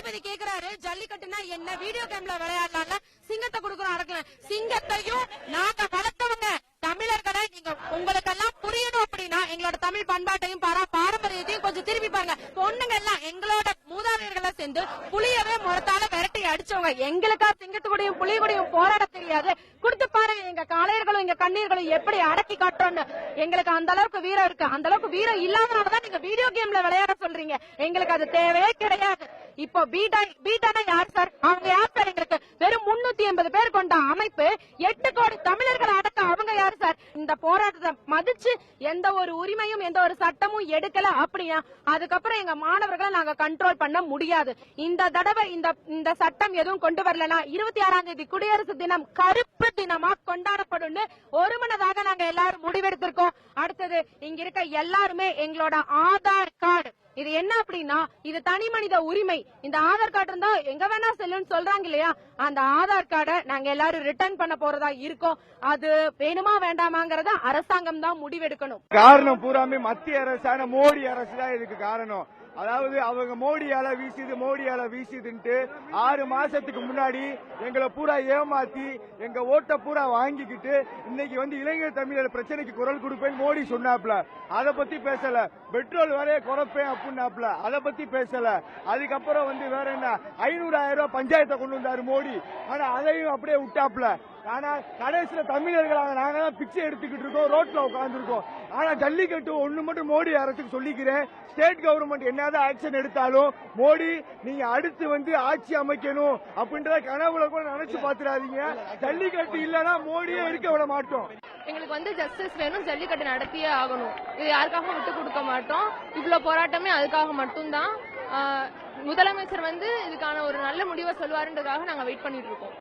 நீதிபதி கேக்குறாரு ஜல்லிக்கட்டுனா என்ன? வீடியோ கேம்ல விளையாடலாம்ல. சிங்கத்தை கொடுக்குறோம் அடக்கல. சிங்கத்தையும் நாங்க வளர்த்தவங்க தமிழர்களை நீங்க உங்களுக்கெல்லாம் புரியணும் அப்படின்னா எங்களோட தமிழ் பண்பாட்டையும் பாரா பாரம்பரியத்தையும் கொஞ்சம் திருப்பி பாருங்க. பொண்ணுங்க எல்லாம் எங்களோட மூதாதையர்களை சேர்ந்து புளியவே முறத்தால விரட்டி அடிச்சவங்க. எங்களுக்கா சிங்கத்துக்குடியும் புளியகுடியும் போராட தெரியாது. கொடுத்து பாருங்க எங்க காளையர்களும் எங்க கண்ணீர்களும் எப்படி அடக்கி காட்டுறோம்னு. எங்களுக்கு அந்த அளவுக்கு வீரம் இருக்கு. அந்த அளவுக்கு வீரம் இல்லாதனாலதான் நீங்க வீடியோ கேம்ல விளையாட சொல்றீங்க. எங்களுக்கு அது தேவையே கிடையாது. இப்போ பீட்டா பீட்டானா யார் சார்? அவங்க யார் சார் எங்களுக்கு? வெறும் முன்னூத்தி எண்பது பேர் கொண்ட அமைப்பு எட்டு கோடி தமிழர்கள் அடக்க அவங்க யார் சார்? இந்த போராட்டத்தை மதிச்சு எந்த ஒரு உரிமையும் எந்த ஒரு சட்டமும் எடுக்கல அப்படின்னா அதுக்கப்புறம் எங்க மாணவர்களை நாங்க கண்ட்ரோல் பண்ண முடியாது. இந்த தடவை இந்த இந்த சட்டம் எதுவும் கொண்டு வரலனா இருபத்தி ஆறாம் தேதி குடியரசு தினம் கருப்பு தினமா கொண்டாடப்படும்னு ஒருமனதாக நாங்க எல்லாரும் முடிவெடுத்திருக்கோம். அடுத்தது இங்க இருக்க எல்லாருமே எங்களோட ஆதார் கார்டு. இது என்ன அப்படின்னா இது தனி மனித உரிமை. இந்த ஆதார் கார்டு இருந்தா எங்க வேணா செல்லுன்னு சொல்றாங்க இல்லையா? அந்த ஆதார் கார்டை நாங்க எல்லாரும் ரிட்டர்ன் பண்ண போறதா இருக்கோம். அது வேணுமா வேண்டாமாங்கறத அரசாங்கம் தான் முடிவெடுக்கணும். காரணம் பூராமே மத்திய அரசான மோடி அரசு தான் இதுக்கு காரணம். அதாவது அவங்க மோடியால வீசியது மோடியால வீசியதுன்ட்டு ஆறு மாசத்துக்கு முன்னாடி எங்களை பூரா ஏமாத்தி எங்க ஓட்ட பூரா வாங்கிக்கிட்டு இன்னைக்கு வந்து இளைஞர் தமிழர் பிரச்சனைக்கு குரல் கொடுப்பேன் மோடி சொன்னாப்ல அதை பத்தி பேசல. பெட்ரோல் வரைய குறைப்பேன் அப்படின்னாப்ல அதை பத்தி பேசல. அதுக்கப்புறம் வந்து வேற என்ன? ஐநூறாயிரம் ரூபாய் பஞ்சாயத்தை கொண்டு வந்தாரு மோடி. ஆனா அதையும் அப்படியே விட்டாப்ல ஆனா கடைசியில தமிழர்களாக நாங்க தான் பிச்சை எடுத்துக்கிட்டு இருக்கோம் ரோட்ல உட்காந்துருக்கோம் ஆனா ஜல்லிக்கட்டு ஒண்ணு மட்டும் மோடி அரசுக்கு சொல்லிக்கிறேன். ஸ்டேட் கவர்மெண்ட் என்னதான் ஆக்ஷன் எடுத்தாலும் மோடி நீங்க அடுத்து வந்து ஆட்சி அமைக்கணும் அப்படின்றத கனவுல கூட நினைச்சு பாத்துறாதீங்க ஜல்லிக்கட்டு இல்லனா மோடியே இருக்க விட மாட்டோம். எங்களுக்கு வந்து ஜஸ்டிஸ் வேணும் ஜல்லிக்கட்டு நடத்தியே ஆகணும். இது யாருக்காகவும் விட்டு கொடுக்க மாட்டோம். இவ்வளவு போராட்டமே அதுக்காக மட்டும்தான். முதலமைச்சர் வந்து இதுக்கான ஒரு நல்ல முடிவை சொல்லுவாருன்றதுக்காக நாங்க வெயிட் பண்ணிட்டு இருக்கோம்.